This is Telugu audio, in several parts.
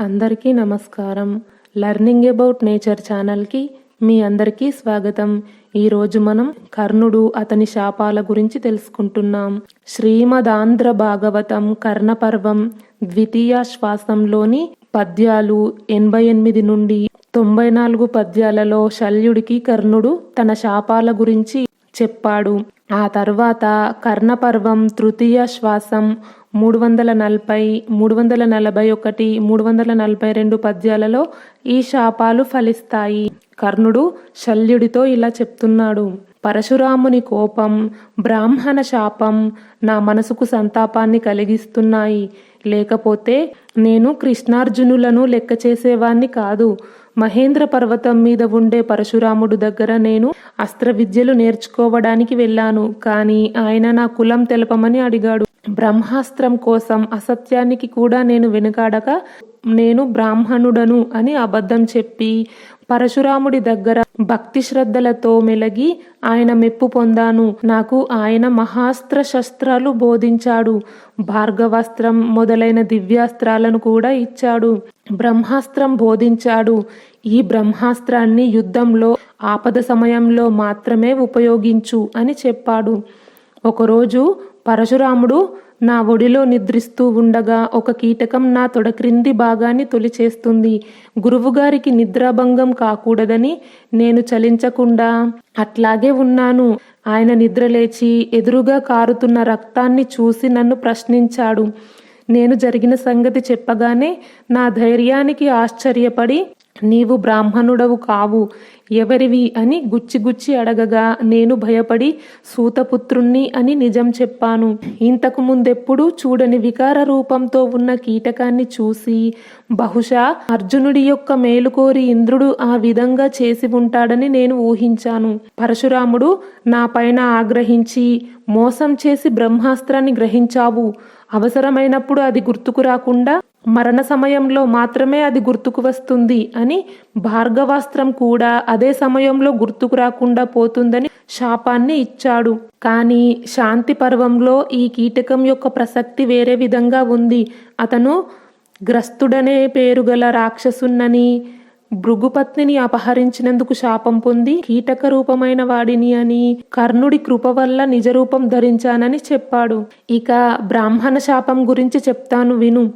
అందరికీ నమస్కారం. లర్నింగ్ అబౌట్ నేచర్ ఛానల్కి మీ అందరికీ స్వాగతం. ఈరోజు మనం కర్ణుడు అతని శాపాల గురించి తెలుసుకుంటున్నాం. శ్రీమదాంధ్ర భాగవతం కర్ణపర్వం ద్వితీయ శ్వాసంలోని పద్యాలు ఎనభై ఎనిమిది నుండి తొంభై నాలుగు పద్యాలలో శల్యుడికి కర్ణుడు తన శాపాల గురించి చెప్పాడు. ఆ తర్వాత కర్ణపర్వం తృతీయ శ్వాసం మూడు వందల నలభై మూడు వందల నలభై ఒకటి మూడు వందల నలభై రెండు పద్యాలలో ఈ శాపాలు ఫలిస్తాయి. కర్ణుడు శల్యుడితో ఇలా చెప్తున్నాడు. పరశురాముని కోపం బ్రాహ్మణ శాపం నా మనసుకు సంతాపాన్ని కలిగిస్తున్నాయి. లేకపోతే నేను కృష్ణార్జునులను లెక్క చేసేవాణ్ణి కాదు. మహేంద్ర పర్వతం మీద ఉండే పరశురాముడు దగ్గర నేను అస్త్ర విద్యలు నేర్చుకోవడానికి వెళ్ళాను. కానీ ఆయన నా కులం తెలపమని అడిగాడు. బ్రహ్మాస్త్రం కోసం అసత్యానికి కూడా నేను వెనుకాడక నేను బ్రాహ్మణుడను అని అబద్ధం చెప్పి పరశురాముడి దగ్గర భక్తి శ్రద్ధలతో మెలగి ఆయన మెప్పు పొందాను. నాకు ఆయన మహాస్త్ర శస్త్రాలు బోధించాడు. భార్గవాస్త్రం మొదలైన దివ్యాస్త్రాలను కూడా ఇచ్చాడు. బ్రహ్మాస్త్రం బోధించాడు. ఈ బ్రహ్మాస్త్రాన్ని యుద్ధంలో ఆపద సమయంలో మాత్రమే ఉపయోగించు అని చెప్పాడు. ఒకరోజు పరశురాముడు నా ఒడిలో నిద్రిస్తూ ఉండగా ఒక కీటకం నా తొడ క్రింది భాగాన్ని తొలిచేస్తుంది. గురువుగారికి నిద్రాభంగం కాకూడదని నేను చలించకుండా అట్లాగే ఉన్నాను. ఆయన నిద్రలేచి ఎదురుగా కారుతున్న రక్తాన్ని చూసి నన్ను ప్రశ్నించాడు. నేను జరిగిన సంగతి చెప్పగానే నా ధైర్యానికి ఆశ్చర్యపడి నీవు బ్రాహ్మణుడవు కావు. ఎవరివి అని గుచ్చి గుచ్చి అడగగా నేను భయపడి సూతపుత్రుణ్ణి అని నిజం చెప్పాను. ఇంతకు ముందెప్పుడు చూడని వికార రూపంతో ఉన్న కీటకాన్ని చూసి బహుశా అర్జునుడి యొక్క మేలుకోరి ఇంద్రుడు ఆ విధంగా చేసి ఉంటాడని నేను ఊహించాను. పరశురాముడు నా పైన ఆగ్రహించి మోసం చేసి బ్రహ్మాస్త్రాన్ని గ్రహించావు. అవసరమైనప్పుడు అది గుర్తుకు రాకుండా మరణ సమయంలో మాత్రమే అది గుర్తుకు వస్తుంది అని భార్గవాస్త్రం కూడా అదే సమయంలో గుర్తుకు రాకుండా పోతుందని శాపాన్ని ఇచ్చాడు. కానీ శాంతి పర్వంలో ఈ కీటకం యొక్క ప్రసక్తి వేరే విధంగా ఉంది. అతను గ్రస్తుడనే పేరు గల రాక్షసున్నని భృగుపత్నిని అపహరించినందుకు శాపం పొంది కీటక రూపమైన వాడిని అని కర్ణుడి కృప వల్ల నిజరూపం ధరించానని చెప్పాడు. ఇక బ్రాహ్మణ శాపం గురించి చెప్తాను విను.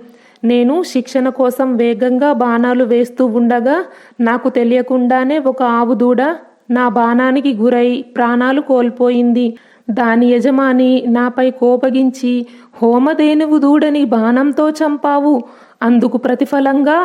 నేను శిక్షణ కోసం వేగంగా బాణాలు వేస్తూ ఉండగా నాకు తెలియకుండానే ఒక ఆవు దూడ నా బాణానికి గురై ప్రాణాలు కోల్పోయింది. దాని యజమాని నాపై కోపగించి హోమధేనువు దూడని బాణంతో చంపావు. అందుకు ప్రతిఫలంగా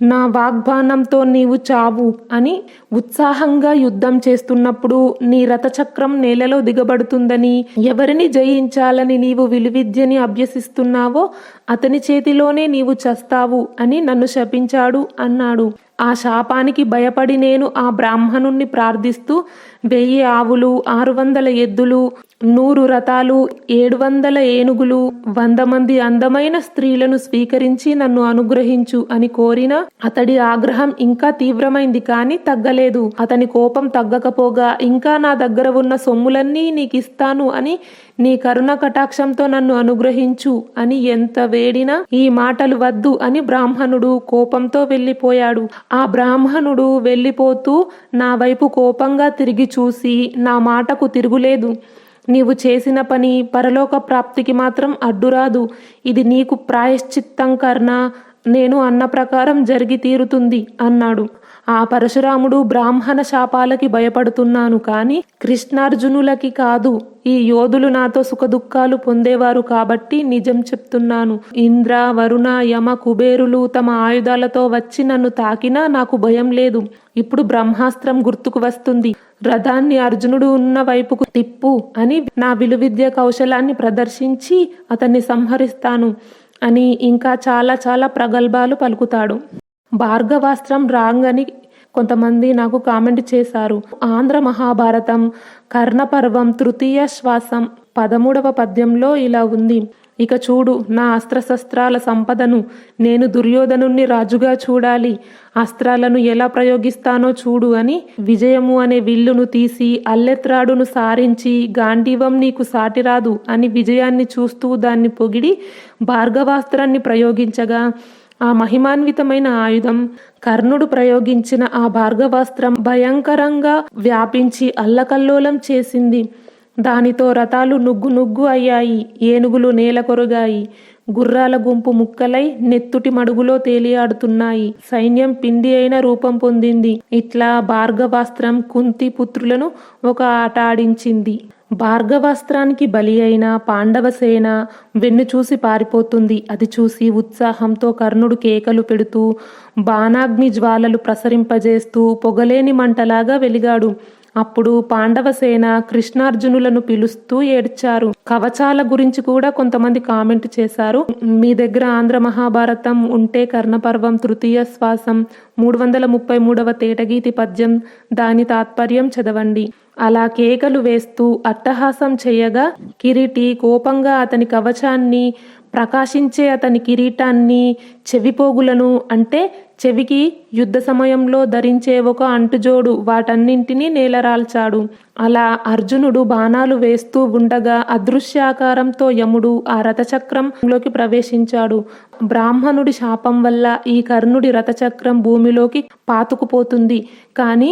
నా వాగ్బాణంతో నీవు చావు అని ఉత్సాహంగా యుద్ధం చేస్తున్నప్పుడు నీ రథచక్రం నేలలో దిగబడుతుందని ఎవరిని జయించాలని నీవు విలువిద్యని అభ్యసిస్తున్నావో అతని చేతిలోనే నీవు చస్తావు అని నన్ను శపించాడు అన్నాడు. ఆ శాపానికి భయపడి నేను ఆ బ్రాహ్మణుణ్ణి ప్రార్థిస్తూ వెయ్యి ఆవులు ఆరు వందల ఎద్దులు నూరు రథాలు ఏడు వందల ఏనుగులు వంద మంది అందమైన స్త్రీలను స్వీకరించి నన్ను అనుగ్రహించు అని కోరిన అతడి ఆగ్రహం ఇంకా తీవ్రమైంది కానీ తగ్గలేదు. అతని కోపం తగ్గకపోగా ఇంకా నా దగ్గర ఉన్న సొమ్ములన్నీ నీకిస్తాను అని నీ కరుణ కటాక్షంతో నన్ను అనుగ్రహించు అని ఎంత వేడినా ఈ మాటలు వద్దు అని బ్రాహ్మణుడు కోపంతో వెళ్ళిపోయాడు. ఆ బ్రాహ్మణుడు వెళ్ళిపోతూ నా వైపు కోపంగా తిరిగి చూసి నా మాటకు తిరుగులేదు. నీవు చేసిన పని పరలోక ప్రాప్తికి మాత్రం అడ్డురాదు. ఇది నీకు ప్రాయశ్చిత్తం కర్ణ. నేను అన్న ప్రకారం జరిగి తీరుతుంది అన్నాడు. ఆ పరశురాముడు బ్రాహ్మణ శాపాలకి భయపడుతున్నాను కానీ కృష్ణార్జునులకి కాదు. ఈ యోధులు నాతో సుఖదుఖాలు పొందేవారు కాబట్టి నిజం చెప్తున్నాను. ఇంద్ర వరుణ యమ కుబేరులు తమ ఆయుధాలతో వచ్చి నన్ను తాకినా నాకు భయం లేదు. ఇప్పుడు బ్రహ్మాస్త్రం గుర్తుకు వస్తుంది. రథాన్ని అర్జునుడు ఉన్న వైపుకు తిప్పు అని నా విలువిద్య కౌశలాన్ని ప్రదర్శించి అతన్ని సంహరిస్తాను అని ఇంకా చాలా చాలా ప్రగల్భాలు పలుకుతాడు. భార్గవాస్త్రం రాంగ్ అని కొంతమంది నాకు కామెంట్ చేశారు. ఆంధ్ర మహాభారతం కర్ణపర్వం తృతీయ శ్వాసం పదమూడవ పద్యంలో ఇలా ఉంది. ఇక చూడు నా అస్త్రశస్త్రాల సంపదను నేను దుర్యోధనుణ్ణి రాజుగా చూడాలి. అస్త్రాలను ఎలా ప్రయోగిస్తానో చూడు అని విజయము అనే విల్లును తీసి అల్లెత్రాడును సారించి గాంధీవం నీకు సాటిరాదు అని విజయాన్ని చూస్తూ దాన్ని పొగిడి భార్గవాస్త్రాన్ని ప్రయోగించగా ఆ మహిమాన్వితమైన ఆయుధం కర్ణుడు ప్రయోగించిన ఆ భార్గవాస్త్రం భయంకరంగా వ్యాపించి అల్లకల్లోలం చేసింది. దానితో రథాలు నుగ్గు నుగ్గు అయ్యాయి ఏనుగులు నేలకొరగాయి గుర్రాల గుంపు ముక్కలై నెత్తుటి మడుగులో తేలియాడుతున్నాయి. సైన్యం పిండి అయిన రూపం పొందింది. ఇట్లా భార్గవాస్త్రం కుంతి పుత్రులను ఒక ఆట ఆడించింది. భార్గవాస్త్రానికి బలి అయిన పాండవ సేన వెన్ను చూసి పారిపోతుంది. అది చూసి ఉత్సాహంతో కర్ణుడు కేకలు పెడుతూ బాణాగ్ని జ్వాలలు ప్రసరింపజేస్తూ పొగలేని మంటలాగా వెలిగాడు. అప్పుడు పాండవసేన కృష్ణార్జునులను పిలుస్తూ ఏడ్చారు. కవచాల గురించి కూడా కొంతమంది కామెంట్ చేశారు. మీ దగ్గర ఆంధ్ర మహాభారతం ఉంటే కర్ణపర్వం తృతీయ శ్వాసం మూడు వందల ముప్పై మూడవ తేటగీతి పద్యం దాని తాత్పర్యం చదవండి. అలా కేకలు వేస్తూ అట్టహాసం చేయగా కిరీటి కోపంగా అతని కవచాన్ని ప్రకాశించే అతని కిరీటాన్ని చెవిపోగులను అంటే చెవికి యుద్ధ సమయంలో ధరించే ఒక అంటుజోడు వాటన్నింటినీ నేలరాల్చాడు. అలా అర్జునుడు బాణాలు వేస్తూ ఉండగా అదృశ్యాకారంతో యముడు ఆ రథచక్రంలోకి ప్రవేశించాడు. బ్రాహ్మణుడి శాపం వల్ల ఈ కర్ణుడి రథచక్రం భూమిలోకి పాతుకుపోతుంది. కానీ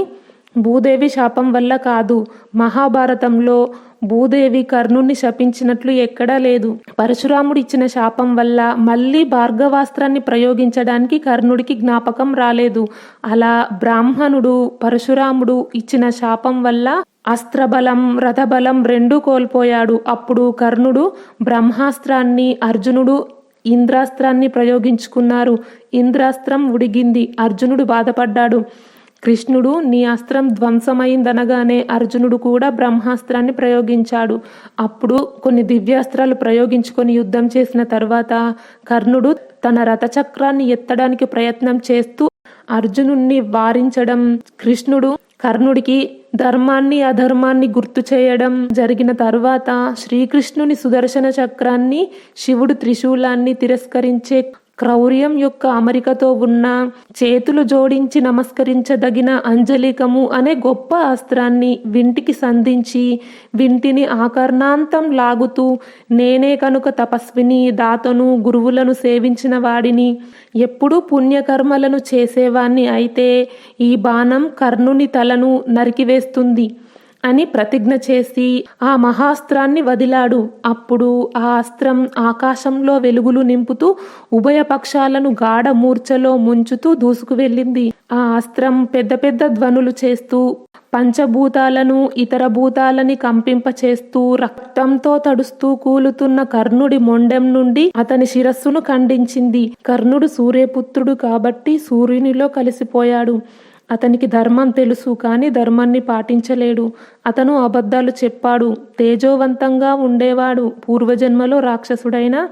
భూదేవి శాపం వల్ల కాదు. మహాభారతంలో భూదేవి కర్ణుణ్ణి శపించినట్లు ఎక్కడా లేదు. పరశురాముడు ఇచ్చిన శాపం వల్ల మళ్ళీ భార్గవాస్త్రాన్ని ప్రయోగించడానికి కర్ణుడికి జ్ఞాపకం రాలేదు. అలా బ్రాహ్మణుడు పరశురాముడు ఇచ్చిన శాపం వల్ల అస్త్రబలం రథబలం రెండూ కోల్పోయాడు. అప్పుడు కర్ణుడు బ్రహ్మాస్త్రాన్ని అర్జునుడు ఇంద్రాస్త్రాన్ని ప్రయోగించుకున్నారు. ఇంద్రాస్త్రం ఉడిగింది. అర్జునుడు బాధపడ్డాడు. కృష్ణుడు నీ అస్త్రం ధ్వంసమైందనగానే అర్జునుడు కూడా బ్రహ్మాస్త్రాన్ని ప్రయోగించాడు. అప్పుడు కొన్ని దివ్యాస్త్రాలు ప్రయోగించుకొని యుద్ధం చేసిన తర్వాత కర్ణుడు తన రథచక్రాన్ని ఎత్తడానికి ప్రయత్నం చేస్తూ అర్జునుణ్ణి వారించడం కృష్ణుడు కర్ణుడికి ధర్మాన్ని అధర్మాన్ని గుర్తు చేయడం జరిగిన తర్వాత శ్రీకృష్ణుని సుదర్శన చక్రాన్ని శివుడు త్రిశూలాన్ని తిరస్కరించే క్రౌర్యం యొక్క అమరికతో ఉన్న చేతులు జోడించి నమస్కరించదగిన అంజలికము అనే గొప్ప అస్త్రాన్ని వింటికి సంధించి వింటిని ఆకర్ణాంతం లాగుతూ నేనే కనుక తపస్విని దాతను గురువులను సేవించిన వాడిని ఎప్పుడూ పుణ్యకర్మలను చేసేవాణ్ణి అయితే ఈ బాణం కర్ణుని తలను నరికివేస్తుంది. అని ప్రతిజ్ఞ చేసి ఆ మహాస్త్రాన్ని వదిలాడు. అప్పుడు ఆ అస్త్రం ఆకాశంలో వెలుగులు నింపుతూ ఉభయ పక్షాలను గాఢ మూర్ఛలో ముంచుతూ దూసుకు వెళ్ళింది ఆ అస్త్రం పెద్ద పెద్ద ధ్వనులు చేస్తూ పంచభూతాలను ఇతర భూతాలని కంపింపచేస్తూ రక్తంతో తడుస్తూ కూలుతున్న కర్ణుడి మొండెం నుండి అతని శిరస్సును ఖండించింది. కర్ణుడు సూర్యపుత్రుడు కాబట్టి సూర్యునిలో కలిసిపోయాడు. అతనికి ధర్మం తెలుసు కానీ ధర్మాన్ని పాటించలేడు. అతను అబద్ధాలు చెప్పాడు. తేజోవంతంగా ఉండేవాడు. పూర్వజన్మలో రాక్షసుడైన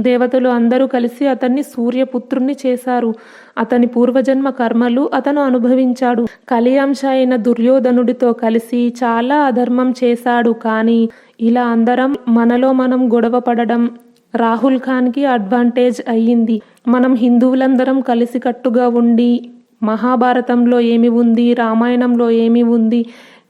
దేవతలు అందరూ కలిసి అతన్ని సూర్యపుత్రుణ్ణి చేశారు. అతని పూర్వజన్మ కర్మలు అతను అనుభవించాడు. కలియాంశ అయిన దుర్యోధనుడితో కలిసి చాలా అధర్మం చేశాడు. కానీ ఇలా అందరం మనలో మనం గొడవ పడడం రాహుల్ ఖాన్కి అడ్వాంటేజ్ అయ్యింది. మనం హిందువులందరం కలిసికట్టుగా ఉండి మహాభారతంలో ఏమి ఉంది? రామాయణంలో ఏమి ఉంది?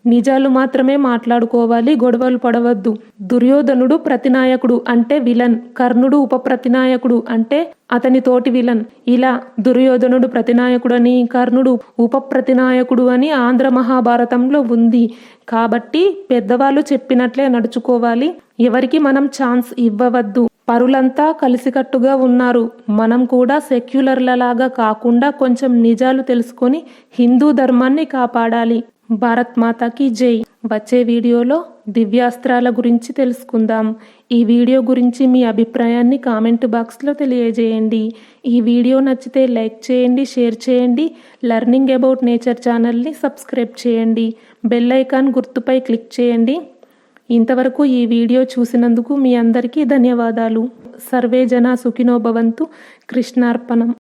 నిజాలు మాత్రమే మాట్లాడుకోవాలి గొడవలు పడవద్దు. దుర్యోధనుడు ప్రతినాయకుడు అంటే విలన్ కర్ణుడు ఉప ప్రతినాయకుడు అంటే అతని తోటి విలన్. ఇలా దుర్యోధనుడు ప్రతినాయకుడని కర్ణుడు ఉప ప్రతినాయకుడు అని ఆంధ్ర మహాభారతంలో ఉంది. కాబట్టి పెద్దవాళ్ళు చెప్పినట్లే నడుచుకోవాలి. ఎవరికి మనం ఛాన్స్ ఇవ్వవద్దు. పరులంతా కలిసికట్టుగా ఉన్నారు. మనం కూడా సెక్యులర్లలాగా కాకుండా కొంచెం నిజాలు తెలుసుకొని హిందూ ధర్మాన్ని కాపాడాలి. భారత్ మాతాకి జై. వచ్చే వీడియోలో దివ్యాస్త్రాల గురించి తెలుసుకుందాం. ఈ వీడియో గురించి మీ అభిప్రాయాన్ని కామెంట్ బాక్స్లో తెలియజేయండి. ఈ వీడియో నచ్చితే లైక్ చేయండి షేర్ చేయండి లెర్నింగ్ అబౌట్ నేచర్ ఛానల్ని సబ్స్క్రైబ్ చేయండి. బెల్ ఐకాన్ గుర్తుపై క్లిక్ చేయండి. ఇంతవరకు ఈ వీడియో చూసినందుకు మీ అందరికీ ధన్యవాదాలు. సర్వే జన సుఖినో భవంతు. కృష్ణార్పణం.